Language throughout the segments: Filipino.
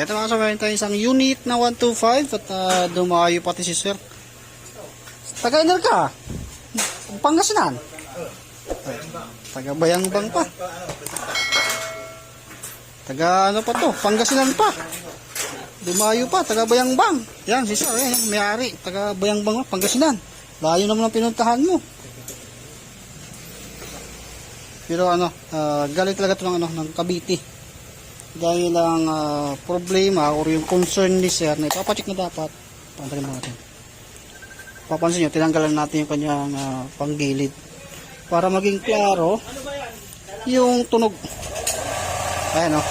Ito mga kasama, tayo isang unit na 125 at ah, dumayo pati si sir. Taga-inal ka? Pangasinan? Ay, Taga Bayangbang pa. Taga ano pa to? Pangasinan pa. Dumayo pa, taga Bayangbang. Yan, si sir, eh, may-ari. Taga Bayangbang, oh, Pangasinan. Layo naman ang pinuntahan mo. Pero ano, ah, galing talaga ito ng, ano, ng Cavite. Dahil ang ah, problema or yung concern ni sir na ipapacheck na dapat, pantalin mo natin. Papansin nyo, tinanggalan natin yung kanyang ah, panggilid. Para maging klaro, yung tunog. Ayan o.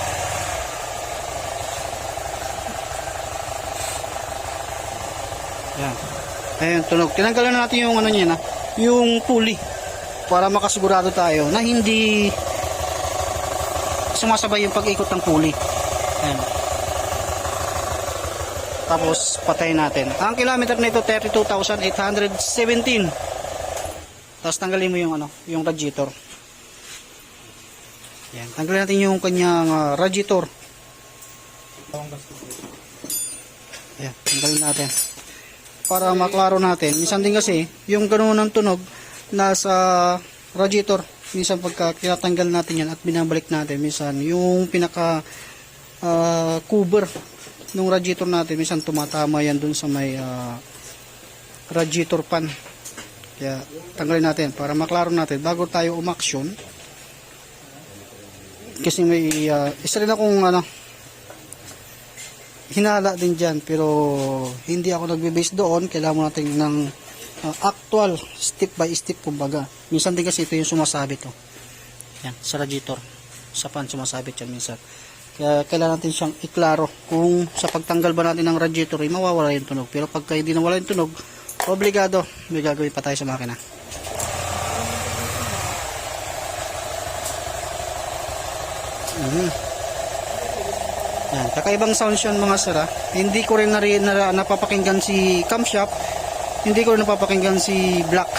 Ayan. Ayan, tunog. Tinanggalan na natin yung ano niya na, yung pulley para makasigurado tayo na hindi sumasabay yung pag-ikot ng pulley. Ayan. Tapos patayin natin. Ang kilometer nito 32,817. Tapos tanggalin mo yung ano, yung radiator. Yan, tanggalin natin yung kanyang ah, radiator. Yan, tanggalin natin. Para maklaro natin. Minsan din kasi, yung ganoon ng tunog, nasa radiator. Minsan pagka tinatanggal natin yan at binabalik natin, minsan yung pinaka ah, cover ng radiator natin, minsan tumatama yan dun sa may ah, radiator pan. Kaya tanggalin natin para maklaro natin bago tayo umaksyon. Kasi may ah, isa rin akong ano hinala din dyan pero hindi ako nagbe-base doon kailangan mo natin ng ah, actual step by step kumbaga. Minsan din kasi ito yung sumasabit to yan sa radiator. Sa pan sumasabit yan minsan. Kaya kailangan natin siyang iklaro. Kung sa pagtanggal ba natin ng radiator ay mawawala yung tunog. Pero pagka hindi nawala yung tunog obligado may gagawin pa tayo sa makina. Mhm. Yan, kakaibang sounds yun mga sir ah. Hindi ko rin nari, na, napapakinggan si camshaft, hindi ko napapakinggan si black.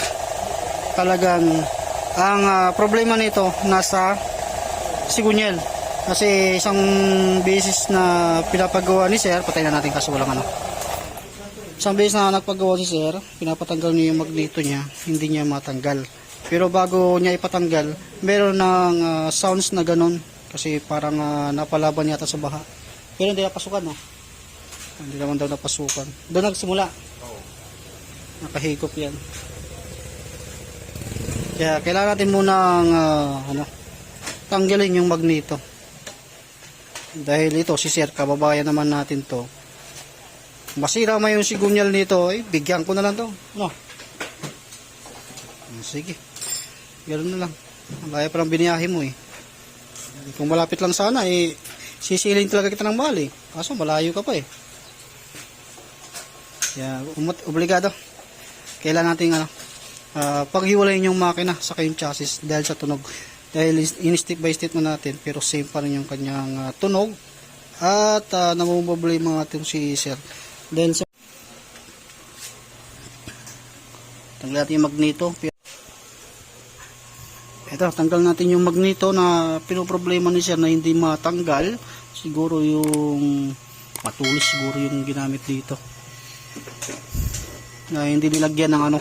Talagang ang ah, problema nito nasa sigunyel. Kasi isang beses na pinapagawa ni sir, patay na natin kaso walang ano. Isang beses na nagpagawa si sir, pinapatanggal niya yung magneto niya, hindi niya matanggal. Pero bago niya ipatanggal, meron ng ah, sounds na ganun. Kasi parang ah, napalaban yata sa baha. Pero hindi napasukan, no? Hindi naman daw napasukan. Doon nagsimula. Nakahikop yan. Kaya kailangan natin muna ano, tanggalin yung magneto. Dahil ito, si Sir, kababayan naman natin to. Masira man yung sigunyal nito, eh, bigyan ko na lang to. No? Sige. Ganun na lang. Ang Kaya pa lang biniyahe mo eh. Kung malapit lang sana, eh, sisilin talaga kita ng mahal eh. Kaso malayo ka pa eh. Kaya, obligado. Kailangan natin ano, ah, paghiwalayin yung makina sa yung chassis dahil sa tunog. Dahil in step by step na natin, pero same pa rin yung kanyang ah, tunog. At uh, namumblema natin si sir. Dahil sa tanggal natin yung magneto. Ito, tanggal natin yung magneto na pinoproblema ni sir na hindi matanggal. Siguro yung matulis siguro yung ginamit dito. Na hindi nilagyan ng ano,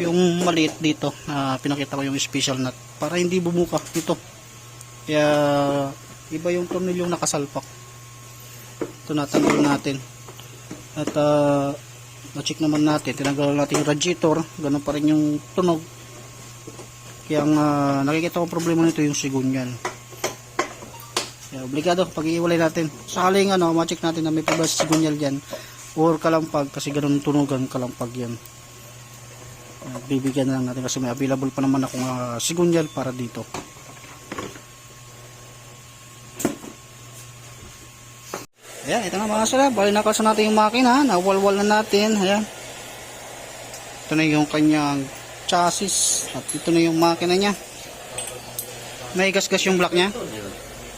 yung maliit dito na pinakita ko yung special nut para hindi bumuka ito. Kaya iba yung tornilyong nakasalpak. Ito natanggal natin. At uh, na-check naman natin, tinanggal natin yung radiator, ganun pa rin yung tunog. Kaya ang ah, nakikita ko problema nito yung sigunyan. Kaya obligado pag-iiwalay natin. Sakaling ano, ma-check natin na may sa sigunyal diyan or kalampag kasi ganun tunugan kalampag yan. Uh, bibigyan na lang natin kasi may available pa naman akong uh, sigunyal para dito. Ayan, ito na mga sila. Bali nakasan natin yung makina. Nawalwal na natin. Ayan. Ito na yung kanyang chassis. At ito na yung makina niya. May gas-gas yung block niya.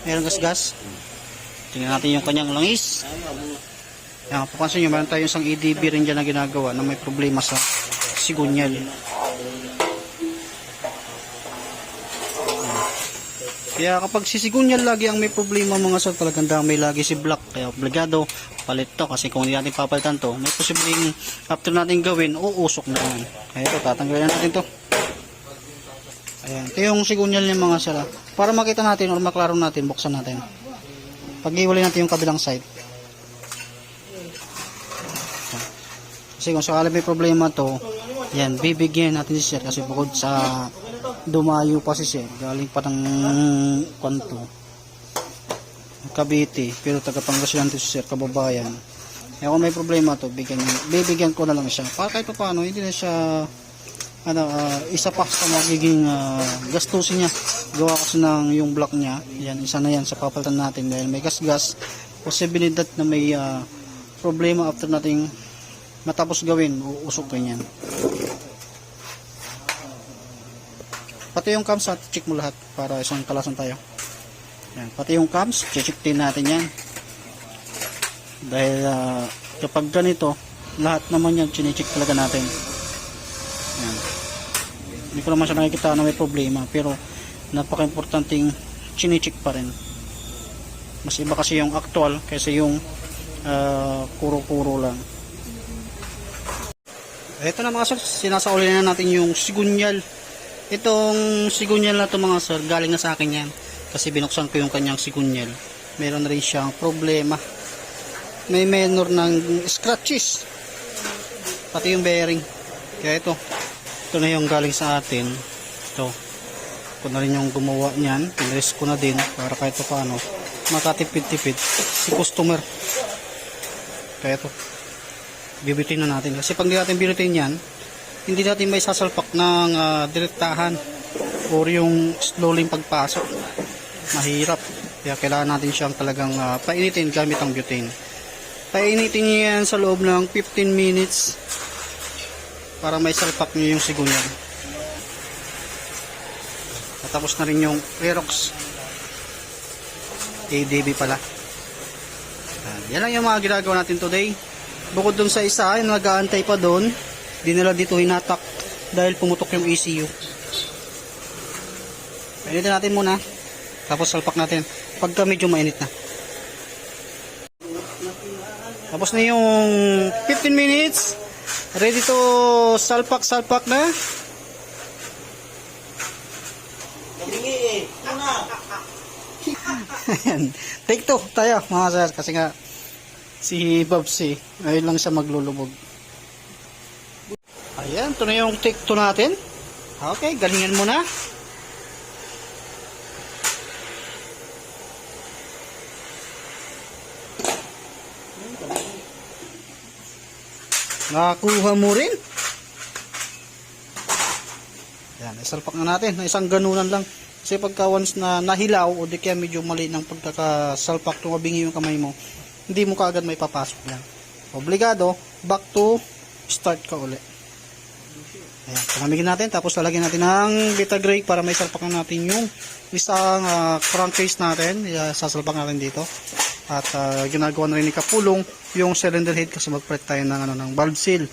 Meron gas-gas. Tingnan natin yung kanyang langis. Ayan, papansin nyo, meron tayong isang EDB rin dyan na ginagawa na may problema sa sigunyal. Kaya kapag sisigunyal lagi ang may problema mga sir, talagang damay lagi si block. Kaya obligado, palit to. Kasi kung hindi natin papalitan to, may posibleng after natin gawin, uusok na yan. Kaya ito, tatanggalin natin to. Ayan, ito yung sigunyal niya mga sir. ah. Para makita natin or maklaro natin, buksan natin. Pag-iwalay natin yung kabilang side. Kasi kung sakali may problema to, yan, bibigyan natin si sir kasi bukod sa dumayo pa si sir, galing pa ng kwanto. Cavite, pero taga Pangasinan to si sir, kababayan. Kaya kung may problema to, bigyan, bibigyan ko na lang siya. Para kahit pa paano, hindi na siya ano, ah, isa pa sa magiging ah, gastusin niya. Gawa kasi ng yung block niya. Yan, isa na yan sa papalitan natin dahil may gas-gas. Posibilidad na may ah, problema after nating matapos gawin, uusok rin yan. Pati yung cams, check mo lahat para isang kalasan tayo. Yan, pati yung cams, check din natin yan. Dahil ah, kapag ganito, lahat naman yan, chinecheck talaga natin. Yan. Hindi ko naman siya nakikita na may problema, pero napaka-importanting chinecheck pa rin. Mas iba kasi yung actual kaysa yung ah, kuro-kuro lang. Ito na mga sir, sinasauli na natin yung sigunyal. Itong sigunyal na to mga sir, galing na sa akin yan. Kasi binuksan ko yung kanyang sigunyal. Meron rin siyang problema. May menor ng scratches. Pati yung bearing. Kaya ito, ito na yung galing sa atin. Ito. Ito na rin yung gumawa niyan. Pinrest ko na din para kahit pa paano makatipid-tipid si customer. Kaya ito bibitin na natin. Kasi pag hindi natin binutin yan, hindi natin may sasalpak ng ah, direktahan or yung slowly pagpasok. Mahirap. Kaya kailangan natin siyang talagang ah, painitin gamit ang butane. Painitin niya yan sa loob ng 15 minutes para may salpak niyo yung sigunyal. Tapos na rin yung Aerox ADB pala. Yan lang yung mga ginagawa natin today. Bukod dun sa isa, yung nag-aantay pa doon, dinala dito hinatak dahil pumutok yung ECU. Painitin natin muna. Tapos salpak natin. Pagka medyo mainit na. Tapos na yung 15 minutes. Ready to salpak-salpak na. Ayan. Take two tayo mga sir. Kasi nga si Babsi ayun lang siya maglulubog. Ayan. Ito na yung take two natin. Okay. Galingan mo na. Nakakuha mo rin. Yan, isalpak na natin. Na isang ganunan lang. Kasi pagka once na nahilaw o di kaya medyo mali ng pagkakasalpak tumabingi yung kamay mo, hindi mo kaagad may papasok yan. Obligado, back to start ka uli. Ayan, palamigin natin. Tapos lalagyan natin ng Vitagrade para may salpak na natin yung isang ah, crankcase natin. Uh, sasalpak natin dito. At ah, ginagawa na rin ni Kapulong yung cylinder head kasi magpalit tayo ng, ano, ng valve seal.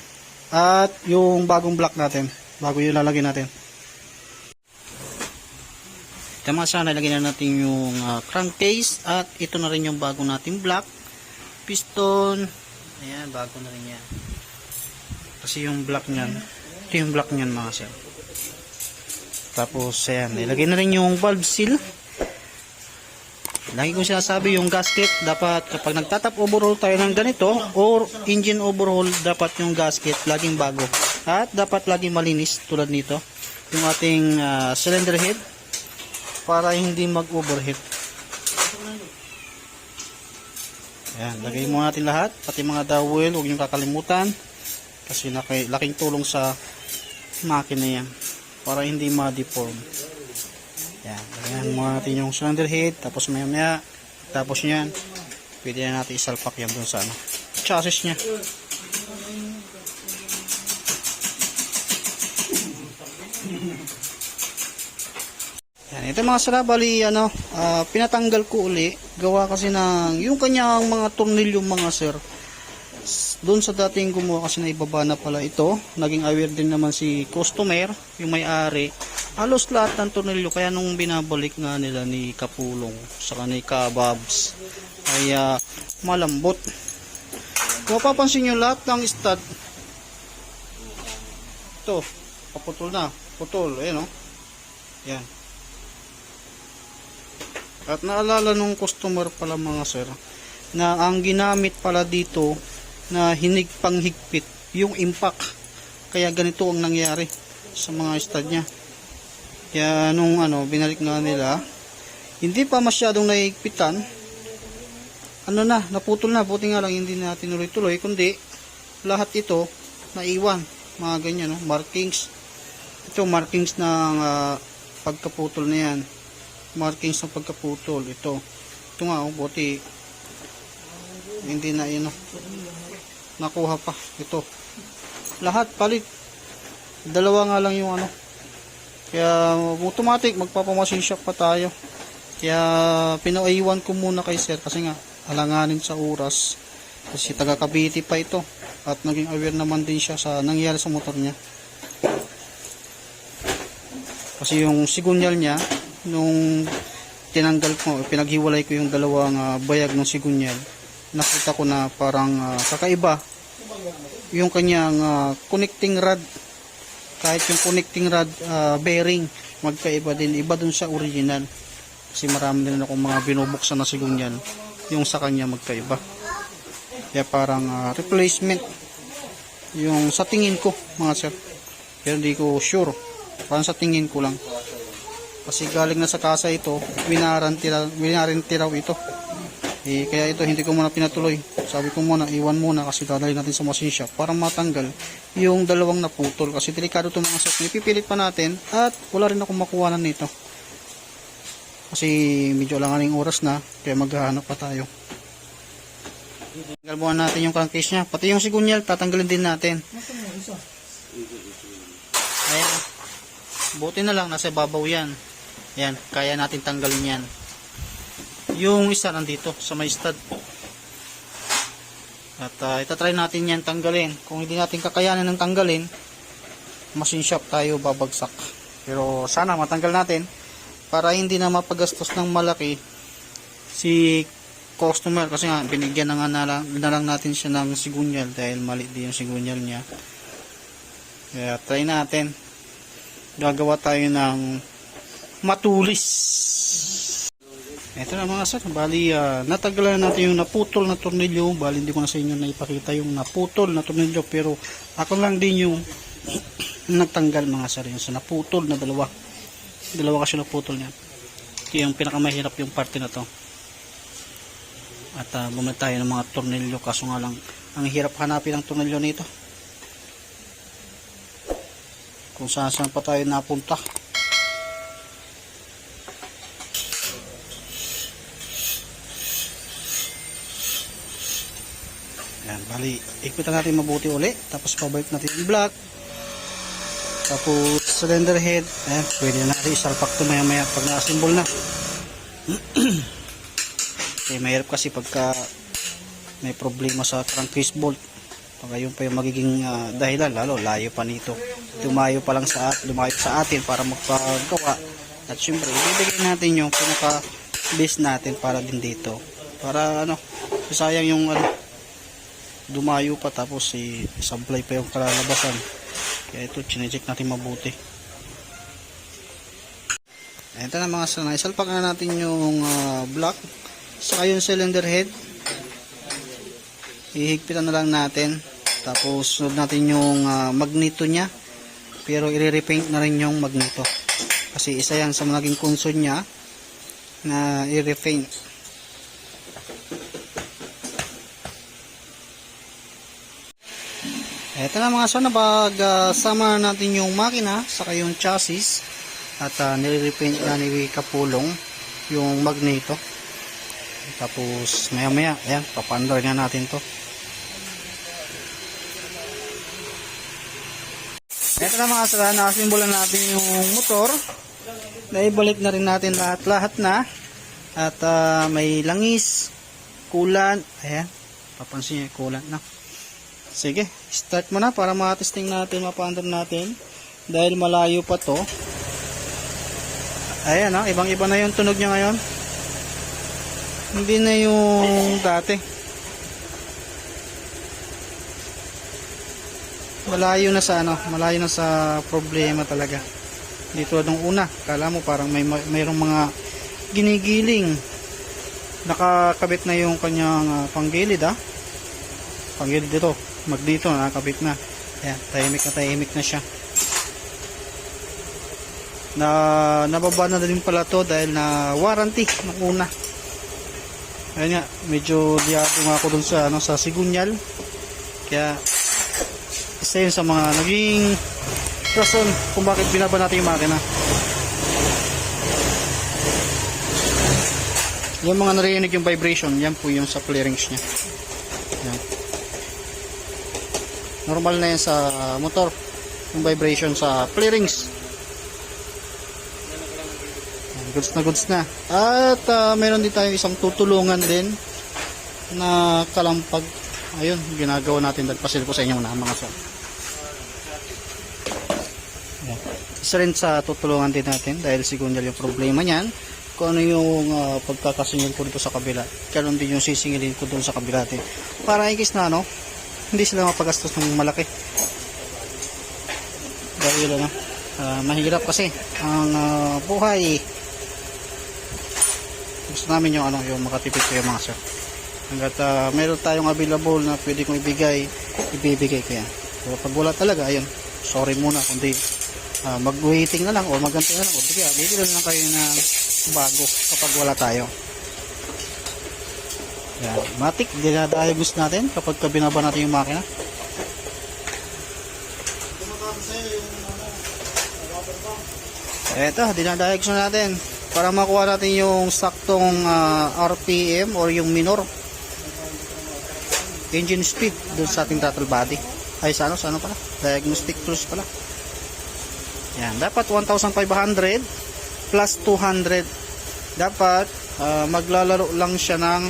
At yung bagong block natin. Bago yung lalagyan natin. Tama sana lagyan na natin yung ah, crankcase at ito na rin yung bago nating block. Piston. Ayan, bago na rin yan. Kasi yung block niyan, ito yung block niyan mga sir. Tapos ayan, ilagay na rin yung valve seal. Lagi ko sinasabi yung gasket dapat kapag nagtatap overhaul tayo ng ganito or engine overhaul dapat yung gasket laging bago. At dapat laging malinis tulad nito. Yung ating ah, cylinder head para hindi mag-overheat. Ayan, lagay mo natin lahat, pati mga dowel, huwag niyong kakalimutan. Kasi laki, laking tulong sa makina yan. Para hindi ma-deform. Ayan, lagyan mo natin yung cylinder head, tapos maya maya, tapos niyan, pwede na natin isalpak yan dun sa ano, chassis niya. Ito mga sara, bali, ano, ah, pinatanggal ko uli. Gawa kasi ng, yung kanyang mga tornilyo mga sir, doon sa dating gumawa kasi naibaba na pala ito. Naging aware din naman si customer yung may-ari. Halos lahat ng tornilyo kaya nung binabalik nga nila ni Kapulong sa ni Kababs ay ah, malambot. Kung mapapansin nyo lahat ng stud ito paputol na. Putol ayan o yan at naalala nung customer pala mga sir na ang ginamit pala dito na hinig panghigpit yung impact kaya ganito ang nangyari sa mga stud niya. Kaya nung ano binalik nga nila hindi pa masyadong nahigpitan. Ano na naputol na. Buti nga lang hindi na tinuloy-tuloy kundi lahat ito naiwan. Mga ganyan no? markings. Ito markings ng ah, pagkaputol na yan markings ng pagkaputol. Ito ito nga oh, buti. Hindi na yun oh. Nakuha pa. Ito. Lahat palit. Dalawa nga lang yung ano. Kaya automatic magpapamasin shop pa tayo. Kaya pinaiwan ko muna kay sir kasi nga alanganin sa oras. Kasi taga Cavite pa ito. At naging aware naman din siya sa nangyari sa motor niya. Kasi yung sigunyal niya nung tinanggal ko pinaghiwalay ko yung dalawang ah, bayag ng sigunyal nakita ko na parang ah, kakaiba. Yung kanyang ah, connecting rod kahit yung connecting rod ah, bearing magkaiba din iba dun sa original. Kasi marami din ako mga binubuksan na sigunyal yung sa kanya magkaiba. Kaya parang ah, replacement yung sa tingin ko mga sir. Pero hindi ko sure. Parang sa tingin ko lang kasi galing na sa kasa ito winaranti raw- winaranti raw ito. Eh, kaya ito hindi ko muna pinatuloy. Sabi ko muna iwan muna kasi dadalhin natin sa machine shop para matanggal yung dalawang naputol. Kasi delikado itong mga set. Ipipilit pa natin at wala rin akong makuha nito. Kasi medyo alanganing oras na kaya maghahanap pa tayo. Tanggal muna natin yung crankcase nya pati yung sigunyal tatanggalin din natin. Ayan. Buti na lang nasa babaw yan yan kaya natin tanggalin yan. Yung isa nandito sa may stud at uh, itatry natin yan tanggalin. Kung hindi natin kakayanan ng tanggalin machine shop tayo babagsak. Pero sana matanggal natin para hindi na mapagastos ng malaki si customer. Kasi nga binigyan na nga na lang, na lang natin siya ng sigunyal dahil mali din yung sigunyal niya. Kaya try natin. Gagawa tayo ng matulis. Ito na mga sir, bali uh, natagalan natin yung naputol na tornilyo, bali hindi ko na sa inyo naipakita yung naputol na tornilyo pero ako lang din yung nagtanggal mga sir yung sa naputol na dalawa. Dalawa kasi naputol niya. Ito yung pinakamahirap yung parte na to. At uh, bumalik tayo ng mga tornilyo. Kaso nga lang ang hirap hanapin ang tornilyo nito. Kung saan saan pa tayo napunta Yan, bali, ikutan natin mabuti uli. Tapos pabalik natin yung block. Tapos cylinder head. Ayan, pwede na natin isalpak ito maya maya pag na-assemble na. okay, mahirap kasi pagka may problema sa crankcase bolt. Pag yun pa yung magiging ah, dahilan, lalo layo pa nito. Lumayo pa lang sa, lumayo sa atin para magpagawa. At syempre, ibibigay natin yung pinaka base natin para din dito. Para ano, sayang yung ano, dumayo pa tapos si supply pa yung kalalabasan. Kaya ito chinecheck natin mabuti. Ito na mga sanay salpak na natin yung ah, block. Saka yung cylinder head. Ihigpitan na lang natin. Tapos sunod natin yung ah, magneto nya pero i-repaint na rin yung magneto. Kasi isa yan sa naging concern nya na i-repaint Ito na mga son, napag-sama natin yung makina, saka yung chassis, at uh, nire-repaint na ni Kapulong yung magneto. Tapos maya maya, ayan, papandar na natin to. Ito na mga son, nakasimbolan natin yung motor. Naibalik na rin natin lahat-lahat na. At ah, may langis, kulan, ayan, papansin niyo, kulan na. Sige, start mo na para matesting natin, mapaandar natin. Dahil malayo pa to. Ayan ha, ibang iba na yung tunog niya ngayon. Hindi na yung dati. Malayo na sa ano, malayo na sa problema talaga. Dito nung una, kala mo parang may mayroong mga ginigiling. Nakakabit na yung kanyang ah, panggilid ah. Panggilid dito, mag dito nakakabit na. Ayan, tahimik na tahimik na siya. Na nababa na din pala to dahil na warranty nung una. Ayun nga, medyo diado nga ako dun sa ano sa Sigunyal. Kaya isa yun sa mga naging rason kung bakit binaba natin yung makina. Yung mga narinig yung vibration, yan po yung sa clearings niya. Yan. Normal na yan sa motor. Yung vibration sa clearings. Goods na goods na. At ah, meron din tayo isang tutulungan din na kalampag. Ayun, ginagawa natin. Dahil pasil ko sa inyo na mga son. Isa rin sa tutulungan din natin dahil sigunyal yung problema niyan kung ano yung ah, pagkakasingil ko dito sa kabila. Karon din yung sisingilin ko doon sa kabila din. Para ikis na ano, hindi sila mapagastos ng malaki. Dahil ano, ah, mahirap kasi ang ah, buhay. Gusto namin yung ano, yung makatipid kayo mga sir. Hanggat ah, meron tayong available na pwede kong ibigay, ibibigay ko yan. So, pag wala talaga, ayun, sorry muna kundi ah, mag-waiting na lang o magantay na lang o bigyan, bibili na lang kayo ng bago kapag wala tayo. Yan, matik, dinadiagnose natin kapag ka natin yung makina. Eto, dinadiagnose natin para makuha natin yung saktong ah, RPM or yung minor engine speed dun sa ating throttle body. Ay, sa ano, sa ano pala? Diagnostic tools pala. Yan, dapat 1,500 plus 200. Dapat ah, maglalaro lang siya ng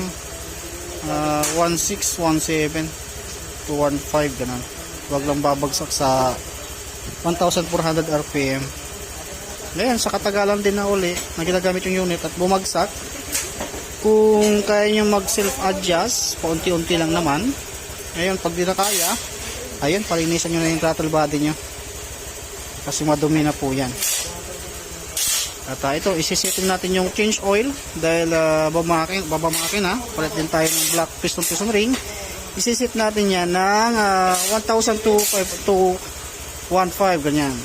ah, 1617 to 15 ganun. Huwag lang babagsak sa 1,400 RPM. Ngayon, sa katagalan din na uli na ginagamit yung unit at bumagsak, kung kaya nyo mag self-adjust, paunti-unti lang naman, ngayon, pag di na kaya, ayun, palinisan nyo na yung throttle body nyo. Kasi madumi na po yan. At ah, ito, isisetting natin yung change oil dahil uh, babamakin, babamakin ha. Palit din tayo ng black piston piston ring. Isisit natin yan ng ah, 1,000 to, 5 to 1,500 ganyan.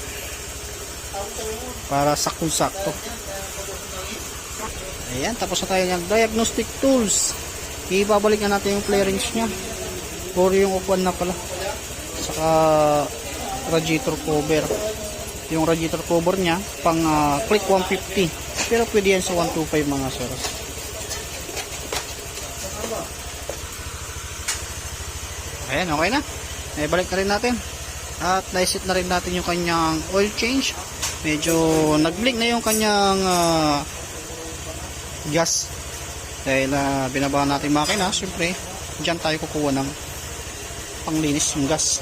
Para saktong-sakto. Ayan, tapos na tayo ng diagnostic tools. Ibabalik na natin yung clearings niya. Or yung upuan na pala. Saka radiator cover. Yung radiator cover niya, pang ah, click 150. Pero pwede yan sa 125 mga sir. Ayan, okay na. Naibalik na rin natin. At naisit na rin natin yung kanyang oil change. Medyo nag-blink na yung kanyang ah, gas. Dahil uh, binaba natin makina, syempre, dyan tayo kukuha ng panglinis yung gas.